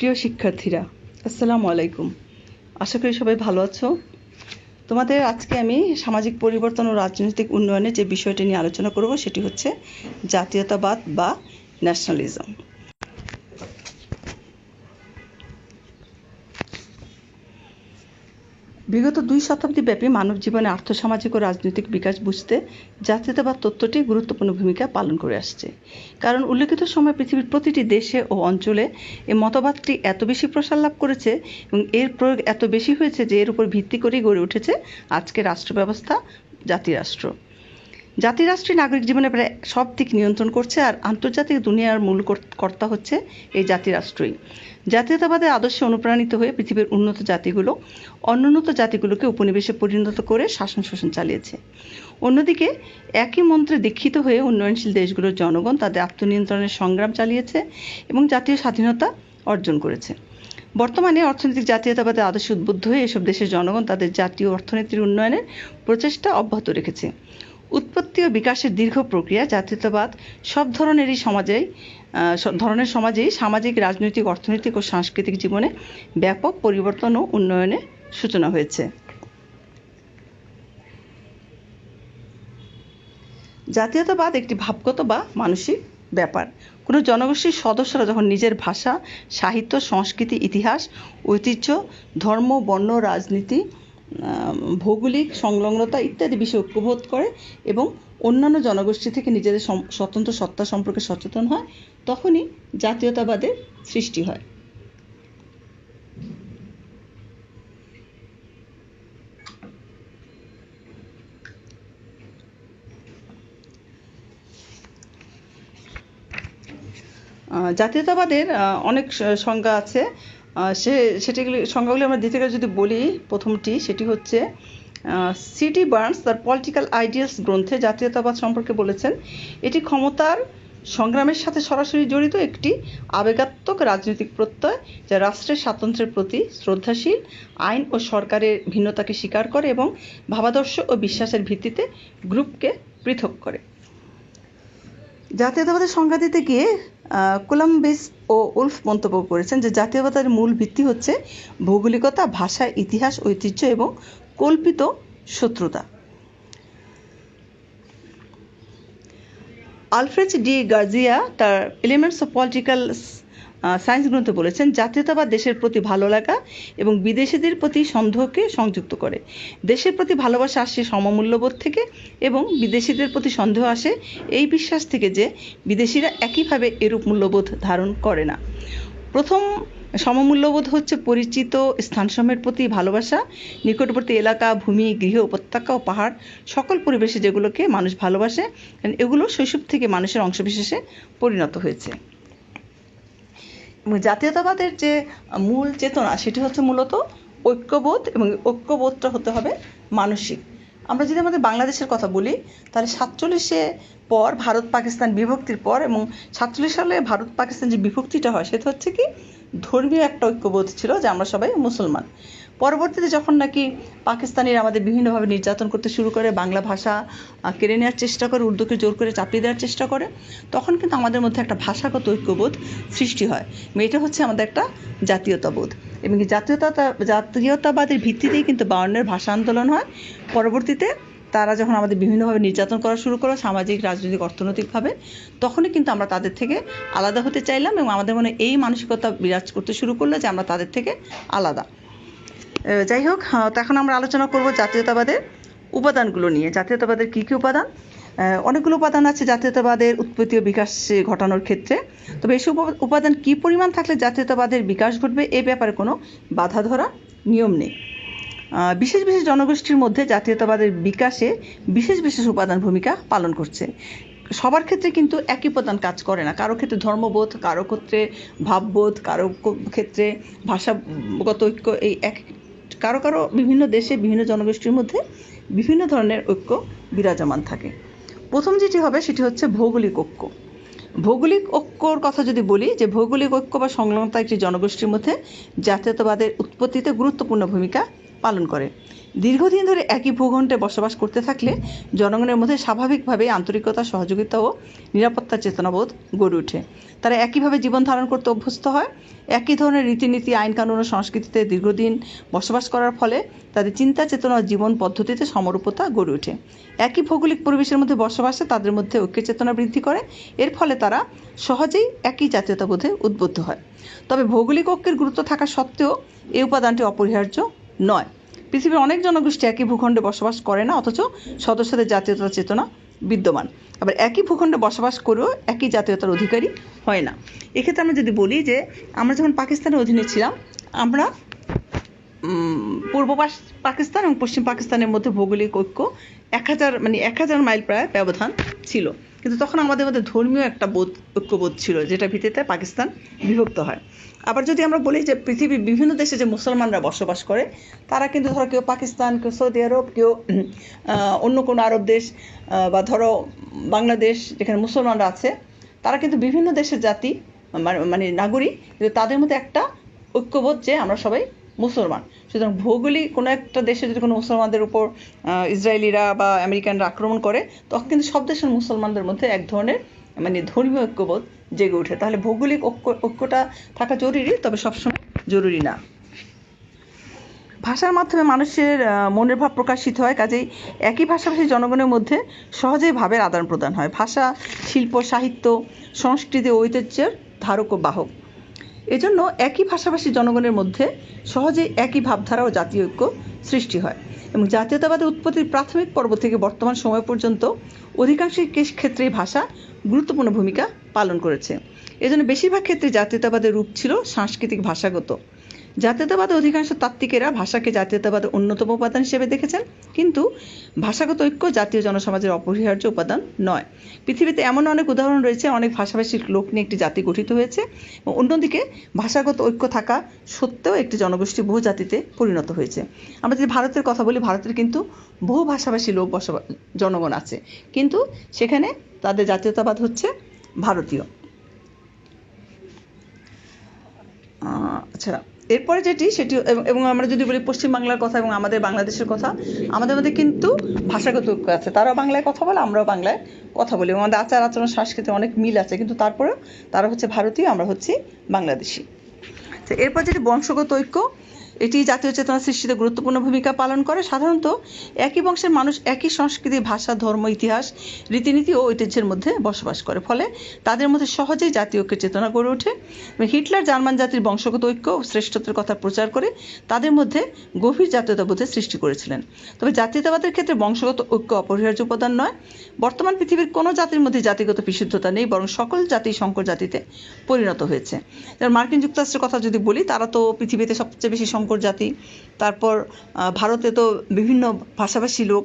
প্রিয় শিক্ষার্থীরা, আসসালামু আলাইকুম। আশা করি সবাই ভালো আছো। তোমাদের আজকে আমি সামাজিক পরিবর্তন ও রাজনৈতিক উন্নয়নে যে বিষয়টি নিয়ে আলোচনা করব, সেটি হচ্ছে জাতীয়তাবাদ বা ন্যাশনালিজম বিগত দুই শতাব্দী ব্যাপী মানব জীবনে আর্থসামাজিক ও রাজনৈতিক বিকাশ বুঝতে জাতীয়তাবাদ তত্ত্বটি গুরুত্বপূর্ণ ভূমিকা পালন করে আসছে। কারণ উল্লেখিত সময় পৃথিবীর প্রতিটি দেশে ও অঞ্চলে এই মতবাদটি এত বেশি প্রসার লাভ করেছে এবং এর প্রয়োগ এত বেশি হয়েছে যে এর উপর ভিত্তি করেই গড়ে উঠেছে আজকে রাষ্ট্র ব্যবস্থা জাতিরাষ্ট্র। জাতিরাষ্ট্রী নাগরিক জীবনে প্রায় সব দিক নিয়ন্ত্রণ করছে আর আন্তর্জাতিক দুনিয়ার মূল কর- কর্তা হচ্ছে এই জাতিরাষ্ট্রই। জাতীয়তাবাদের আদর্শে অনুপ্রাণিত হয়ে পৃথিবীর উন্নত জাতিগুলো অনুন্নত জাতিগুলোকে উপনিবেশে পরিণত করে শাসন শোষণ চালিয়েছে। অন্যদিকে, একই মন্ত্রে দীক্ষিত হয়ে উন্নয়নশীল দেশগুলোর জনগণ তাদের আত্মনিয়ন্ত্রণের সংগ্রাম চালিয়েছে এবং জাতীয় স্বাধীনতা অর্জন করেছে। বর্তমানে অর্থনৈতিক জাতীয়তাবাদের আদর্শে উদ্বুদ্ধ হয়ে এসব দেশের জনগণ তাদের জাতীয় অর্থনীতির উন্নয়নের প্রচেষ্টা অব্যাহত রেখেছে। উৎপত্তি ও বিকাশের দীর্ঘ প্রক্রিয়া, জাতীয়তাবাদ, সব ধরনেরই সমাজেই ধরনের সমাজেই সামাজিক, রাজনৈতিক, অর্থনৈতিক ও সাংস্কৃতিক জীবনে ব্যাপক পরিবর্তন ও উন্নয়নের সূচনা হয়েছে। জাতীয়তাবাদ একটি ভাবগত বা মানসিক ব্যাপার। কোনো জনগোষ্ঠীর সদস্যরা যখন নিজের ভাষা, সাহিত্য, সংস্কৃতি, ইতিহাস, ঐতিহ্য, ধর্ম, বর্ণ, রাজনীতি ভৌগোলিক সংলগ্নতা ইত্যাদি বিষয়ে ঐক্যবোধ করে এবং অন্যান্য জনগোষ্ঠী থেকে নিজেদের স্বতন্ত্র সত্তা সম্পর্কে সচেতন হয়, তখনই জাতীয়তাবাদের সৃষ্টি হয়। জাতীয়তাবাদের অনেক সংজ্ঞা আছে। সে সেটিগুলি, সংজ্ঞাগুলি আমরা গেলে যদি বলি, প্রথমটি সেটি হচ্ছে সিটি বার্নস তার পলিটিক্যাল আইডিয়ালস গ্রন্থে জাতীয়তাবাদ সম্পর্কে বলেছেন। এটি ক্ষমতার সংগ্রামের সাথে সরাসরি জড়িত একটি আবেগাত্মক রাজনৈতিক প্রত্যয় যা রাষ্ট্রের স্বাতন্ত্র্যের প্রতি শ্রদ্ধাশীল, আইন ও সরকারের ভিন্নতাকে স্বীকার করে এবং ভাবাদর্শ ও বিশ্বাসের ভিত্তিতে গ্রুপকে পৃথক করে। জাতীয়তাবাদের সংজ্ঞা দিতে গিয়ে কোলাম্বিস ও উলফ মন্তব্য করেছেন যে জাতীয়তার মূল ভিত্তি হচ্ছে ভৌগোলিকতা, ভাষা, ইতিহাস, ঐতিহ্য এবং কল্পিত শত্রুতা। আলফ্রেড ডি গার্জিয়া তার এলিমেন্টস অফ পলিটিক্যাল সায়েন্স গ্রন্থে বলেছেন, জাতীয়তাবাদ দেশের প্রতি ভালো লাগা এবং বিদেশিদের প্রতি সন্দেহকে সংযুক্ত করে। দেশের প্রতি ভালোবাসা আসে সমমূল্যবোধ থেকে এবং বিদেশিদের প্রতি সন্দেহ আসে এই বিশ্বাস থেকে যে বিদেশিরা একইভাবে এরূপ মূল্যবোধ ধারণ করে না। প্রথম সমমূল্যবোধ হচ্ছে পরিচিত স্থানসমূহের প্রতি ভালোবাসা, নিকটবর্তী এলাকা, ভূমি, গৃহ, উপত্যকা ও পাহাড়, সকল পরিবেশে যেগুলোকে মানুষ ভালোবাসে এগুলো শৈশব থেকে মানুষের অংশবিশেষে পরিণত হয়েছে। জাতীয়তাবাদের যে মূল চেতনা সেটি হচ্ছে মূলত ঐক্যবোধ এবং ঐক্যবোধটা হতে হবে মানসিক। আমরা যদি আমাদের বাংলাদেশের কথা বলি, তাহলে সাতচল্লিশে পর ভারত পাকিস্তান বিভক্তির পর এবং সাতচল্লিশ সালে ভারত পাকিস্তান যে বিভক্তিটা হয়, সেটা হচ্ছে কি, ধর্মীয় একটা ঐক্যবোধ ছিল যে আমরা সবাই মুসলমান। পরবর্তীতে যখন নাকি পাকিস্তানিরা আমাদের বিভিন্নভাবে নির্যাতন করতে শুরু করে, বাংলা ভাষা কেড়ে নেওয়ার চেষ্টা করে, উর্দুকে জোর করে চাপিয়ে দেওয়ার চেষ্টা করে, তখন কিন্তু আমাদের মধ্যে একটা ভাষাগত ঐক্যবোধ সৃষ্টি হয়। এটা হচ্ছে আমাদের একটা জাতীয়তাবোধ। এবং জাতীয়তা জাতীয়তাবাদের ভিত্তিতেই কিন্তু বাউন্নের ভাষা আন্দোলন হয়। পরবর্তীতে তারা যখন আমাদের বিভিন্নভাবে নির্যাতন করা শুরু করল সামাজিক, রাজনৈতিক, অর্থনৈতিকভাবে, তখনই কিন্তু আমরা তাদের থেকে আলাদা হতে চাইলাম এবং আমাদের মনে এই মানসিকতা বিরাজ করতে শুরু করল যে আমরা তাদের থেকে আলাদা। যাই হোক আহ, তো এখন আমরা আলোচনা করব জাতীয়তাবাদের উপাদানগুলো নিয়ে। জাতীয়তাবাদের কী কী উপাদান? অনেকগুলো উপাদান আছে জাতীয়তাবাদের উৎপত্তি ও বিকাশ ঘটানোর ক্ষেত্রে। তবে এসব উপাদান কী পরিমাণ থাকলে জাতীয়তাবাদের বিকাশ ঘটবে? এ ব্যাপারে কোনো বাধা ধরা নিয়ম নেই। বিশেষ বিশেষ জনগোষ্ঠীর মধ্যে জাতীয়তাবাদের বিকাশে বিশেষ বিশেষ উপাদান ভূমিকা পালন করছে। সবার ক্ষেত্রে কিন্তু একই উপাদান কাজ করে না। কারও ক্ষেত্রে ধর্মবোধ কারও ক্ষেত্রে ভাববোধ কারও ক্ষেত্রে ভাষাগত ঐক্য এই এক কারও কারও বিভিন্ন দেশে বিভিন্ন জনগোষ্ঠীর মধ্যে বিভিন্ন ধরনের ঐক্য বিরাজমান থাকে। প্রথম যেটি হবে সেটি হচ্ছে ভৌগোলিক ঐক্য। ভৌগোলিক ঐক্যর কথা যদি বলি, যে ভৌগোলিক ঐক্য বা সংলগ্নতা একটি জনগোষ্ঠীর মধ্যে জাতীয়তাবাদের উৎপত্তিতে গুরুত্বপূর্ণ ভূমিকা পালন করে। দীর্ঘদিন ধরে একই ভূখণ্ডে বসবাস করতে থাকলে জনগণের মধ্যে স্বাভাবিকভাবে আন্তরিকতা, সহযোগিতা ও নিরাপত্তা চেতনাবোধ গড়ে ওঠে। তারা একইভাবে জীবন ধারণ করতে অভ্যস্ত হয়। একই ধরনের রীতিনীতি আইন কানুন ও সংস্কৃতিতে দীর্ঘদিন বসবাস করার ফলে তাদের চিন্তা চেতনা ও জীবন পদ্ধতিতে সমরূপতা গড়ে ওঠে। একই ভৌগোলিক পরিবেশের মধ্যে বসবাসে তাদের মধ্যে ঐক্য চেতনা বৃদ্ধি করে। এর ফলে তারা সহজেই একই জাতীয়তাবোধে উদ্বুদ্ধ হয়। তবে ভৌগোলিক ঐক্যের গুরুত্ব থাকা সত্ত্বেও এই উপাদানটি অপরিহার্য নয়। পৃথিবীর অনেক জনগোষ্ঠী একই ভূখণ্ডে বসবাস করে না, অথচ সদস্যদের জাতীয়তা চেতনা বিদ্যমান। আবার একই ভূখণ্ডে বসবাস করেও একই জাতীয়তার অধিকারী হয় না। এক্ষেত্রে আমরা যদি বলি যে, আমরা যখন পাকিস্তানের অধীনে ছিলাম, আমরা পূর্ব পাকিস্তান এবং পশ্চিম পাকিস্তানের মধ্যে ভৌগোলিক ঐক্য এক হাজার মানে এক হাজার মাইল প্রায় ব্যবধান ছিল। কিন্তু তখন আমাদের মধ্যে ধর্মীয় একটা বোধ, ঐক্যবোধ ছিল, যেটা ভিত্তিতে পাকিস্তান বিভক্ত হয়। আবার যদি আমরা বলি যে পৃথিবীর বিভিন্ন দেশে যে মুসলমানরা বসবাস করে, তারা কিন্তু ধরো কেউ পাকিস্তান, কেউ সৌদি আরব, কেউ অন্য কোনো আরব দেশ বা ধরো বাংলাদেশ, যেখানে মুসলমানরা আছে, তারা কিন্তু বিভিন্ন দেশের জাতি, মানে- মানে নাগরিক, কিন্তু তাদের মধ্যে একটা ঐক্যবোধ যে আমরা সবাই মুসলমান। সুতরাং ভৌগোলিক কোনো একটা দেশে যদি কোনো মুসলমানদের উপর ইসরায়েলিরা বা আমেরিকানরা আক্রমণ করে, তখন কিন্তু সব দেশের মুসলমানদের মধ্যে এক ধরনের মানে ধর্মীয় ঐক্যবোধ জেগে ওঠে। তাহলে ভৌগোলিক ঐক্য, ঐক্যটা থাকা জরুরি, তবে সবসময় জরুরি না। ভাষার মাধ্যমে মানুষের মনের ভাব প্রকাশিত হয়, কাজেই একই ভাষাভাষী জনগণের মধ্যে সহজেই ভাবের আদান প্রদান হয়। ভাষা, শিল্প, সাহিত্য, সংস্কৃতি ঐতিহ্যের ধারক ও বাহক। এজন্য একই ভাষাভাষী জনগণের মধ্যে সহজেই একই ভাবধারা ও জাতীয় ঐক্য সৃষ্টি হয় এবং জাতীয়তাবাদের উৎপত্তির প্রাথমিক পর্ব থেকে বর্তমান সময় পর্যন্ত অধিকাংশ ক্ষেত্রেই ভাষা গুরুত্বপূর্ণ ভূমিকা পালন করেছে। এজন্য বেশিরভাগ ক্ষেত্রে জাতীয়তাবাদের রূপ ছিল সাংস্কৃতিক ভাষাগত। জাতীয়তাবাদে অধিকাংশ তাত্ত্বিকেরা ভাষাকে জাতীয়তাবাদের অন্যতম উপাদান হিসেবে দেখেছেন, কিন্তু ভাষাগত ঐক্য জাতীয় জনসমাজের অপরিহার্য উপাদান নয়। পৃথিবীতে এমন অনেক উদাহরণ রয়েছে, অনেক ভাষাভাষী লোক নিয়ে একটি জাতি গঠিত হয়েছে অন্যদিকে ভাষাগত ঐক্য থাকা সত্ত্বেও একটি জনগোষ্ঠী বহু জাতিতে পরিণত হয়েছে। আমরা যদি ভারতের কথা বলি, ভারতের কিন্তু বহু ভাষাভাষী লোক বসবাস জনগণ আছে। কিন্তু সেখানে তাদের জাতীয়তাবাদ হচ্ছে ভারতীয়। আচ্ছা এরপরে যেটি, সেটি এবং- আমরা যদি বলি পশ্চিমবাংলার কথা এবং আমাদের বাংলাদেশের কথা, আমাদের মধ্যে কিন্তু ভাষাগত ঐক্য আছে। তারাও বাংলায় কথা বলে, আমরাও বাংলায় কথা বলি আমাদের আচার আচরণ সংস্কৃতি অনেক মিল আছে। কিন্তু তারপরেও তারা হচ্ছে ভারতীয়, আমরা হচ্ছি বাংলাদেশি। তো এরপর যেটি বংশগত ঐক্য এটি জাতীয় চেতনা সৃষ্টিতে গুরুত্বপূর্ণ ভূমিকা পালন করে। সাধারণত একই বংশের মানুষ একই সংস্কৃতি, ভাষা, ধর্ম, ইতিহাস, রীতিনীতি ও ঐতিহ্যের মধ্যে বসবাস করে। ফলে তাদের মধ্যে সহজেই জাতীয় ঐক্যের চেতনা গড়ে ওঠে। হিটলার জার্মান জাতির বংশগত ঐক্য ও শ্রেষ্ঠত্বের কথা প্রচার করে তাদের মধ্যে গভীর জাতীয়তাবোধের সৃষ্টি করেছিলেন। তবে জাতীয়তাবাদের ক্ষেত্রে বংশগত ঐক্য অপরিহার্য উপাদান নয়। বর্তমান পৃথিবীর কোনো জাতির মধ্যে জাতিগত বিশুদ্ধতা নেই, বরং সকল জাতি সংকর জাতিতে পরিণত হয়েছে। মার্কিন যুক্তরাষ্ট্রের কথা যদি বলি, তারা তো পৃথিবীতে সবচেয়ে বেশি সংকর জাতি তারপর ভারতে তো বিভিন্ন ভাষাভাষী লোক,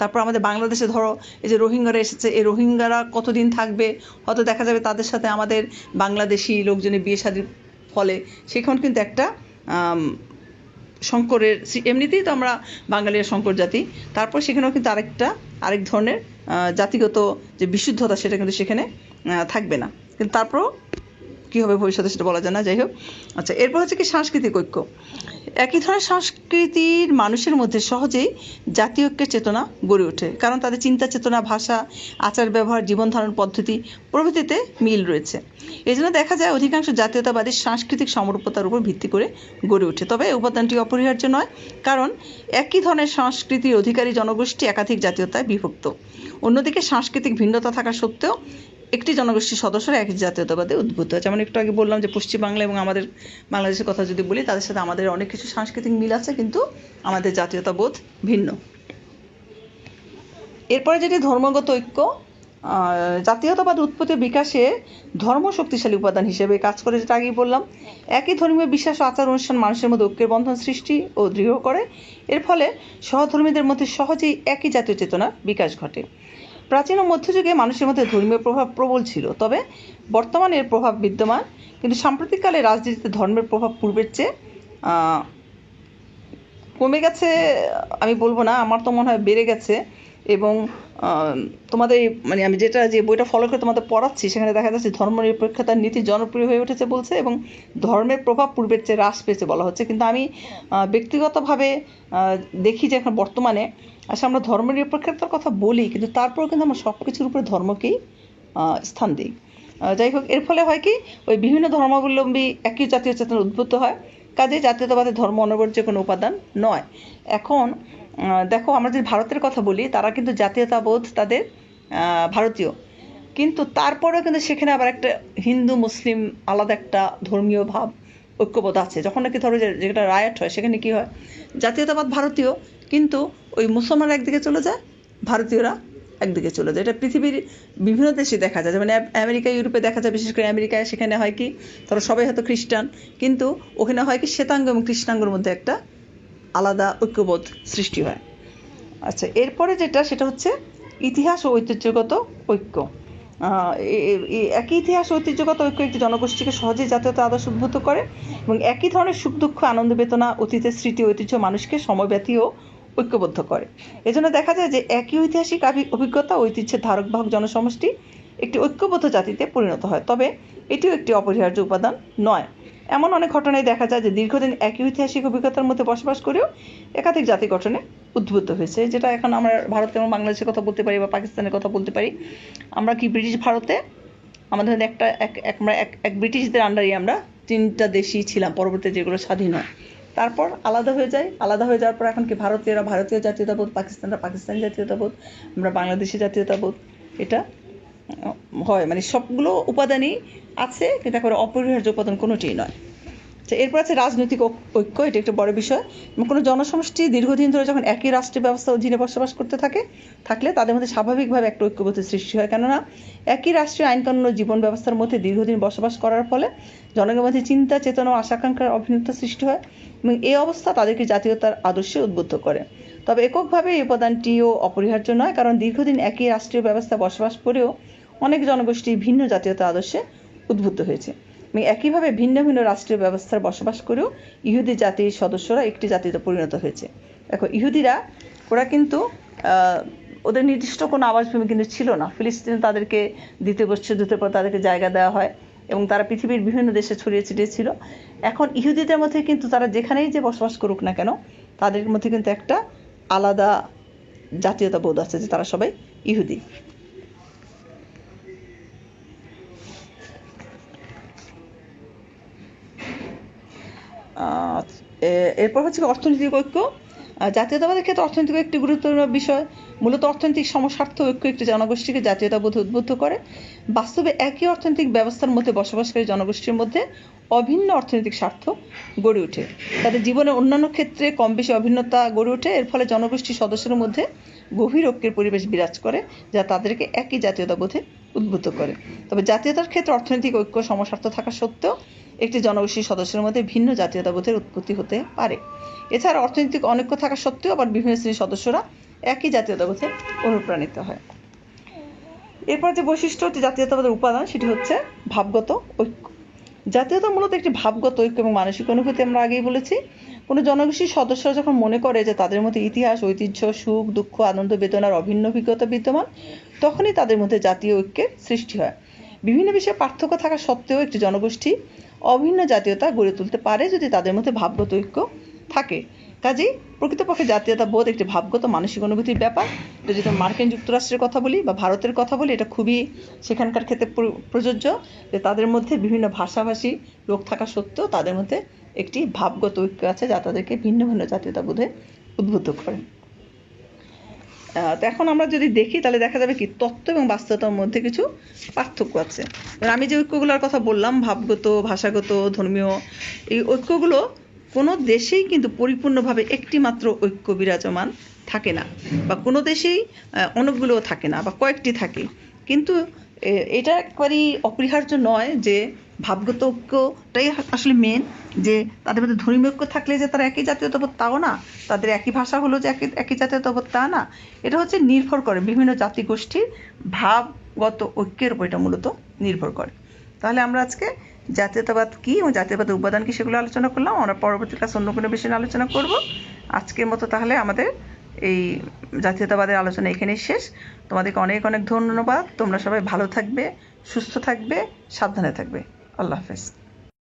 তারপর আমাদের বাংলাদেশে ধরো, এই যে রোহিঙ্গারা এসেছে, এই রোহিঙ্গারা কতদিন থাকবে? হয়তো দেখা যাবে তাদের সাথে আমাদের বাংলাদেশি লোকজনের বিয়ে শাদির ফলে। সেখানে কিন্তু একটা শঙ্করের এমনিতেই তো আমরা বাঙালিরা শঙ্কর জাতি তারপর সেখানেও কিন্তু আরেকটা, আরেক ধরনের জাতিগত যে বিশুদ্ধতা সেটা কিন্তু সেখানে থাকবে না। কিন্তু তারপরও কী হবে ভবিষ্যতে সেটা বলা যায় না, যাই হোক। আচ্ছা এরপর হচ্ছে কি সাংস্কৃতিক ঐক্য। একই ধরনের সংস্কৃতির মানুষের মধ্যে সহজেই জাতীয় চেতনা গড়ে ওঠে, কারণ তাদের চিন্তা চেতনা, ভাষা, আচার ব্যবহার, জীবন ধারণ পদ্ধতি প্রভৃতিতে মিল রয়েছে। এই জন্য দেখা যায় অধিকাংশ জাতীয়তাবাদী সাংস্কৃতিক সমরূপতার উপর ভিত্তি করে গড়ে ওঠে। তবে উপাদানটি অপরিহার্য নয়, কারণ একই ধরনের সংস্কৃতির অধিকারী জনগোষ্ঠী একাধিক জাতীয়তায় বিভক্ত। অন্যদিকে সাংস্কৃতিক ভিন্নতা থাকা সত্ত্বেও একটি জনগোষ্ঠীর সদস্যরা একই জাতীয়তাবাদে উদ্ভূত। যেমন একটু আগে বললাম যে পশ্চিমবাংলা এবং আমাদের বাংলাদেশের কথা যদি বলি, তাদের সাথে আমাদের অনেক কিছু সাংস্কৃতিক মিল আছে, কিন্তু আমাদের জাতীয়তাবোধ ভিন্ন। এরপরে যেটি ধর্মগত ঐক্য জাতীয়তাবাদ উৎপত্তি বিকাশে ধর্ম শক্তিশালী উপাদান হিসেবে কাজ করে, যেটা আগেই বললাম। একই ধর্মীয় বিশ্বাস আচার অনুষ্ঠান মানুষের মধ্যে ঐক্যের বন্ধন সৃষ্টি ও দৃঢ় করে। এর ফলে সহধর্মীদের মধ্যে সহজেই একই জাতীয় চেতনার বিকাশ ঘটে। প্রাচীন ও মধ্যযুগে মানুষের মধ্যে ধর্মীয় প্রভাব প্রবল ছিল, তবে বর্তমানে এর প্রভাব বিদ্যমান। কিন্তু সাম্প্রতিককালে রাজনীতিতে ধর্মের প্রভাব পূর্বের চেয়ে কমে গেছে, আমি বলব না, আমার তো মনে হয় বেড়ে গেছে। এবং তোমাদের মানে আমি যেটা, যে বইটা ফলো করে তোমাদের পড়াচ্ছি, সেখানে দেখা যাচ্ছে ধর্ম ধর্মনিরপেক্ষতার নীতি জনপ্রিয় হয়ে উঠেছে বলছে এবং ধর্মের প্রভাব পূর্বের চেয়ে হ্রাস পেয়েছে বলা হচ্ছে। কিন্তু আমি ব্যক্তিগতভাবে দেখি যে এখন বর্তমানে, আসলে আমরা ধর্মনিরপেক্ষতার কথা বলি, কিন্তু তারপরেও কিন্তু আমরা সব কিছুর উপরে ধর্মকেই স্থান দিই। যাই হোক, এর ফলে হয় কি, ওই বিভিন্ন ধর্মাবলম্বী একই জাতীয় চেতনা উদ্ভূত হয়। কাজে জাতীয়তাবাদের ধর্ম অনবর্জ্য কোনো উপাদান নয়। এখন দেখো আমরা যদি ভারতের কথা বলি, তারা কিন্তু জাতীয়তাবোধ তাদের ভারতীয়। কিন্তু তারপরেও কিন্তু সেখানে আবার একটা হিন্দু, মুসলিম আলাদা একটা ধর্মীয় ভাব, ঐক্যবোধ আছে। যখন নাকি ধরো যে যেটা রায়ট হয়, সেখানে কি হয়? জাতীয়তাবাদ ভারতীয়, কিন্তু ওই মুসলমান একদিকে চলে যায়, ভারতীয়রা একদিকে চলে যায়। এটা পৃথিবীর বিভিন্ন দেশে দেখা যায়। আম- আমেরিকা, ইউরোপে দেখা যায়, বিশেষ করে আমেরিকায় সেখানে হয় কি, ধরো সবাই হয়তো খ্রিস্টান, কিন্তু ওখানে হয় কি শ্বেতাঙ্গ এবং কৃষ্ণাঙ্গর মধ্যে একটা আলাদা ঐক্যবোধ সৃষ্টি হয়। আচ্ছা এরপরে যেটা, সেটা হচ্ছে ইতিহাস ও ঐতিহ্যগত ঐক্য। একই ইতিহাস ঐতিহ্যগত ঐক্য একটি জনগোষ্ঠীকে সহজেই জাতীয়তা আদর্শ উদ্ভূত করে এবং একই ধরনের সুখ, দুঃখ, আনন্দ, বেদনা, অতীতের স্মৃতি ঐতিহ্য মানুষকে সময়ব্যাপী ও ঐক্যবদ্ধ করে। এজন্য দেখা যায় যে একই ঐতিহাসিক অভিজ্ঞতা ঐতিহ্যের ধারক বাহক জনসমষ্টি একটি ঐক্যবদ্ধ জাতিতে পরিণত হয়। তবে এটিও একটি অপরিহার্য উপাদান নয়। এমন অনেক ঘটনায় দেখা যায় যে দীর্ঘদিন একই ঐতিহাসিক অভিজ্ঞতার মধ্যে বসবাস করেও একাধিক জাতি গঠনে উদ্বুদ্ধ হয়েছে। যেটা এখন আমরা ভারত এবং বাংলাদেশের কথা বলতে পারি বা পাকিস্তানের কথা বলতে পারি। আমরা কি ব্রিটিশ ভারতে? আমাদের একটা এক, এক- আমরা এক এক ব্রিটিশদের আন্ডারে আমরা তিনটা দেশই ছিলাম, পরবর্তীতে যেগুলো স্বাধীন হয়। তারপর আলাদা হয়ে যায়। আলাদা হয়ে যাওয়ার পর এখন কি ভারতীয়রা ভারতীয় জাতীয়তাবোধ, পাকিস্তানরা পাকিস্তানি জাতীয়তাবোধ, আমরা বাংলাদেশি জাতীয়তাবোধ, এটা হয়। মানে সবগুলো উপাদানই আছে, কিন্তু একেবারে অপরিহার্য উপাদান কোনোটিই নয়। আচ্ছা এরপর আছে রাজনৈতিক ঐক্য, এটি একটা বড় বিষয়। কোনো জনসমষ্টি দীর্ঘদিন ধরে যখন একই রাষ্ট্রীয় ব্যবস্থা অধীনে বসবাস করতে থাকে, থাকলে তাদের মধ্যে স্বাভাবিকভাবে একটা ঐক্যবোধের সৃষ্টি হয়। কেননা, একই রাষ্ট্রীয় আইনকানুন জীবন ব্যবস্থার মধ্যে দীর্ঘদিন বসবাস করার ফলে জনগণের মধ্যে চিন্তা, চেতনা ও আশাকাঙ্ক্ষার অভিন্নতা সৃষ্টি হয় এবং এই অবস্থা তাদেরকে জাতীয়তার আদর্শে উদ্বুদ্ধ করে। তবে এককভাবে এই উপাদানটিও অপরিহার্য নয়, কারণ দীর্ঘদিন একই রাষ্ট্রীয় ব্যবস্থা বসবাস করেও অনেক জনগোষ্ঠী ভিন্ন জাতীয়তা আদর্শে উদ্বুদ্ধ হয়েছে। এবং একইভাবে ভিন্ন ভিন্ন রাষ্ট্রীয় ব্যবস্থার বসবাস করেও ইহুদি জাতির সদস্যরা একটি জাতিতে পরিণত হয়েছে। দেখো, ইহুদিরা, ওরা কিন্তু ওদের নির্দিষ্ট কোনো আবাসভূমি কিন্তু ছিল না। ফিলিস্তিনে তাদেরকে দ্বিতীয় গোষ্ঠী যুদ্ধের পর তাদেরকে জায়গা দেওয়া হয় এবং তারা পৃথিবীর বিভিন্ন দেশে ছড়িয়ে ছিটিয়ে ছিল। এখন ইহুদিদের মধ্যে কিন্তু তারা যেখানেই যে বসবাস করুক না কেন, তাদের মধ্যে কিন্তু একটা আলাদা জাতীয়তা বোধ আছে যে তারা সবাই ইহুদি। এরপর হচ্ছে অর্থনৈতিক ঐক্য। জাতীয়তাবাদের ক্ষেত্রে অর্থনৈতিক একটি গুরুত্বপূর্ণ বিষয়। মূলত অর্থনৈতিক সমস্বার্থ ঐক্য একটি জনগোষ্ঠীকে জাতীয়তাবোধে উদ্বুদ্ধ করে। বাস্তবে একই অর্থনৈতিক ব্যবস্থার মধ্যে বসবাসকারী জনগোষ্ঠীর মধ্যে অভিন্ন অর্থনৈতিক স্বার্থ গড়ে ওঠে। তাদের জীবনের অন্যান্য ক্ষেত্রে কম বেশি অভিন্নতা গড়ে ওঠে। এর ফলে জনগোষ্ঠীর সদস্যদের মধ্যে গভীর ঐক্যের পরিবেশ বিরাজ করে, যা তাদেরকে একই জাতীয়তাবোধে উদ্বুদ্ধ করে। তবে জাতীয়তার ক্ষেত্রে অর্থনৈতিক ঐক্য সমস্বার্থ থাকা সত্ত্বেও একটি জনগোষ্ঠীর সদস্যের মধ্যে ভিন্ন জাতীয়তাবোধের উৎপত্তি হতে পারে। এছাড়া অর্থনৈতিক অনৈক্য থাকা সত্ত্বেও আবার বিভিন্ন শ্রেণির সদস্যরা একই জাতীয়তাবোধে অনুপ্রাণিত হয়। এরপর যে বৈশিষ্ট্য বৈশিষ্ট্যটি জাতীয়তাবাদের উপাদান, সেটি হচ্ছে ভাবগত ঐক্য। জাতীয়তা মূলত একটি ভাবগত ঐক্য এবং মানসিক অনুভূতি আমরা আগেই বলেছি। কোনো জনগোষ্ঠীর সদস্যরা যখন মনে করে যে তাদের মধ্যে ইতিহাস, ঐতিহ্য, সুখ, দুঃখ, আনন্দ, বেদনার অভিন্ন অভিজ্ঞতা বিদ্যমান, তখনই তাদের মধ্যে জাতীয় ঐক্যের সৃষ্টি হয়। বিভিন্ন বিষয়ে পার্থক্য থাকা সত্ত্বেও একটি জনগোষ্ঠী অভিন্ন জাতীয়তা গড়ে তুলতে পারে যদি তাদের মধ্যে ভাবগত ঐক্য থাকে। কাজেই প্রকৃতপক্ষে জাতীয়তা বোধ একটি ভাবগত মানসিক অনুভূতির ব্যাপার। যদি আমরা মার্কিন যুক্তরাষ্ট্রের কথা বলি বা ভারতের কথা বলি, এটা খুবই সেখানকার ক্ষেত্রে প্র- প্রযোজ্য যে তাদের মধ্যে বিভিন্ন ভাষাভাষী লোক থাকা সত্ত্বেও তাদের মধ্যে একটি ভাবগত ঐক্য আছে যা তাদেরকে ভিন্ন ভিন্ন জাতীয়তা বোধে উদ্বুদ্ধ করে। তো এখন আমরা যদি দেখি, তাহলে দেখা যাবে কি তত্ত্ব এবং বাস্তবতার মধ্যে কিছু পার্থক্য আছে। আমি যে ঐক্যগুলোর কথা বললাম, ভাবগত, ভাষাগত, ধর্মীয়, এই ঐক্যগুলো কোনো দেশেই কিন্তু পরিপূর্ণভাবে একটি মাত্র ঐক্য বিরাজমান থাকে না। বা কোনো দেশেই অনেকগুলোও থাকে না বা কয়েকটি থাকে। কিন্তু এটা একবারই অপরিহার্য নয় যে ভাবগত ঐক্যটাই আসলে মেন যে তাদের মধ্যে ধর্মীয় ঐক্য থাকলে যে তারা একই জাতীয়তাবোধ তাও না, তাদের একই ভাষা হলো যে একই একই জাতীয়তাবোধ তা না। এটা হচ্ছে নির্ভর করে, বিভিন্ন জাতিগোষ্ঠীর ভাবগত ঐক্যের উপর এটা মূলত নির্ভর করে। তাহলে আমরা আজকে জাতীয়তাবাদ কী এবং জাতীয়তাবাদের উপাদান কী সেগুলো আলোচনা করলাম, আমরা পরবর্তী ক্লাস অন্য কোনো বিষয় নিয়ে আলোচনা করব। আজকের মতো তাহলে আমাদের এই জাতীয়তাবাদের আলোচনা এখানেই শেষ। তোমাদেরকে অনেক অনেক ধন্যবাদ। তোমরা সবাই ভালো থাকবে, সুস্থ থাকবে, সাবধানে থাকবে। আল্লাহ হাফেজ।